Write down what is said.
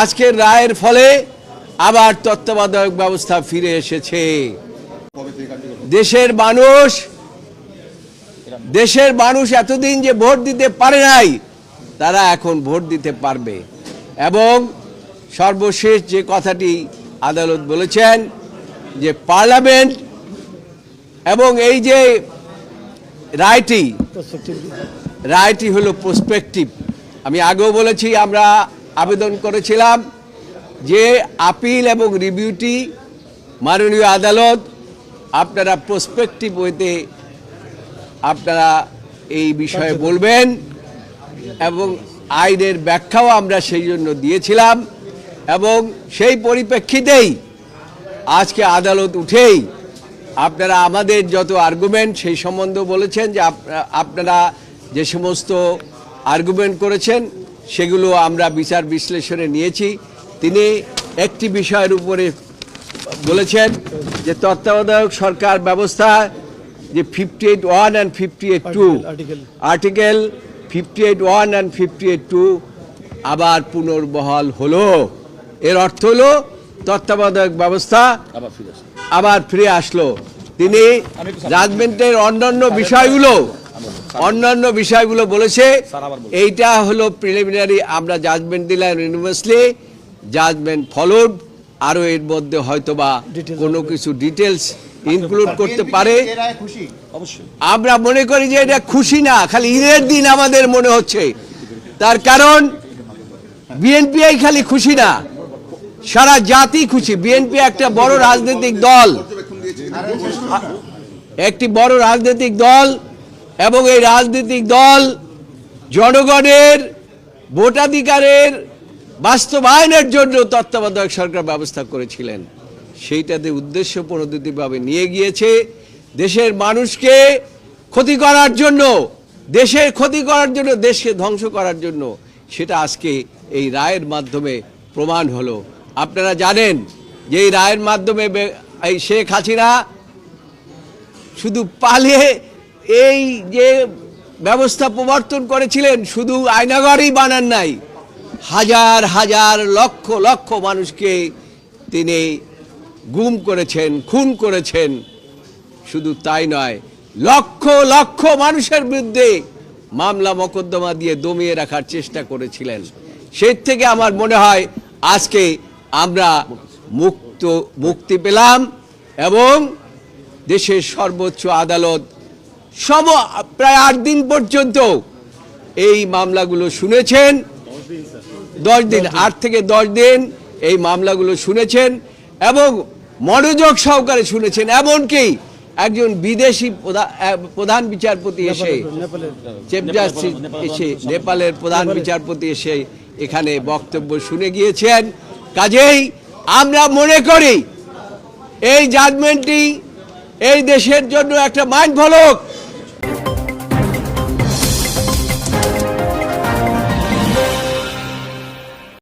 আজকের রায়ের ফলে আবার তত্ত্বাবধায়ক ব্যবস্থা ফিরে এসেছে। দেশের মানুষ দেশের মানুষ এতদিন যে ভোট দিতে পারে নাই, তারা এখন ভোট দিতে পারবে। এবং সর্বশেষ যে কথাটি আদালত বলেছেন যে পার্লামেন্ট এবং এই যে রায়টি রায়টি হলো প্রসপেক্টিভ আমি আগেও বলেছি, আমরা আবেদন করেছিলাম যে আপিল এবং রিভিউটি মাননীয় আদালত আপনারা প্রসপেক্টিভ ওয়েতে আপনারা এই বিষয়ে বলবেন এবং আইনের ব্যাখ্যাও আমরা সেই জন্য দিয়েছিলাম এবং সেই পরিপ্রেক্ষিতেই আজকে আদালত উঠেই আপনারা আমাদের যত আর্গুমেন্ট সেই সম্বন্ধে বলেছেন যে আপ- আপনারা যে সমস্ত আর্গুমেন্ট করেছেন সেগুলো আমরা বিচার বিশ্লেষণে নিয়েছি। তিনি একটি বিষয়ের উপরে বলেছেন যে তত্ত্বাবধায়ক সরকার ব্যবস্থা যে fifty eight one and fifty eight two article fifty eight one and fifty eight two আবার পুনর্বহাল হলো। এর অর্থ হলো তত্ত্বাবধায়ক ব্যবস্থা আবার ফিরে আসলো। তিনি রাজমেন্টের অন্যান্য বিষয়গুলো অন্যান্য বিষয়গুলো বলেছে এইটা হলো প্রিলিমিনারি আমরা জাজমেন্ট দিলাম ইউনিভার্সলি জাজমেন্ট ফলোড আরও এর মধ্যে হয়তোবা কোনো কিছু ডিটেলস ইনক্লুড করতে পারে। আমরা মনে করি যে এটা খুশি না খালি ঈদের দিন আমাদের মনে হচ্ছে। তার কারণ বিএনপি খালি খুশি না। সারা জাতি খুশি। বিএনপি একটা বড় রাজনৈতিক দল। একটি বড় রাজনৈতিক দল এবং এই রাজনৈতিক দল জনগণের ভোটাধিকারের বাস্তবায়নের জন্য তত্ত্বাবধায়ক সরকার ব্যবস্থা করেছিলেন। সেইটাতে উদ্দেশ্য প্রণোদিতভাবে নিয়ে গিয়েছে দেশের মানুষকে ক্ষতি করার জন্য, দেশের ক্ষতি করার জন্য, দেশকে ধ্বংস করার জন্য। সেটা আজকে এই রায়ের মাধ্যমে প্রমাণ হলো। আপনারা জানেন যে এই রায়ের মাধ্যমে এই শেখ হাসিনা শুধু পালিয়ে এই যে ব্যবস্থা প্রবর্তন করেছিলেন, শুধু আয়নাগরই বানান নাই, হাজার হাজার লক্ষ লক্ষ মানুষকে তিনি গুম করেছেন, খুন করেছেন। শুধু তাই নয়, লক্ষ লক্ষ মানুষের বিরুদ্ধে মামলা মকদ্দমা দিয়ে দমিয়ে রাখার চেষ্টা করেছিলেন। সে থেকে আমার মনে হয়, আজকে আমরা মুক্ত, মুক্তি পেলাম এবং দেশের সর্বোচ্চ আদালত সব প্রায় আট দিন পর্যন্ত এই মামলাগুলো শুনেছেন। দশ দিন আট থেকে দশ দিন এই মামলাগুলো শুনেছেন এবং মনোযোগ সহকারে শুনেছেন এমনকি একজন বিদেশি প্রধা- প্রধান বিচারপতি এসে চিফ জাস্টিস এসে নেপালের প্রধান বিচারপতি এসে এখানে বক্তব্য শুনে গিয়েছেন। কাজেই আমরা মনে করি এই জাজমেন্টটি এই দেশের জন্য একটা মাইন্ড ফলক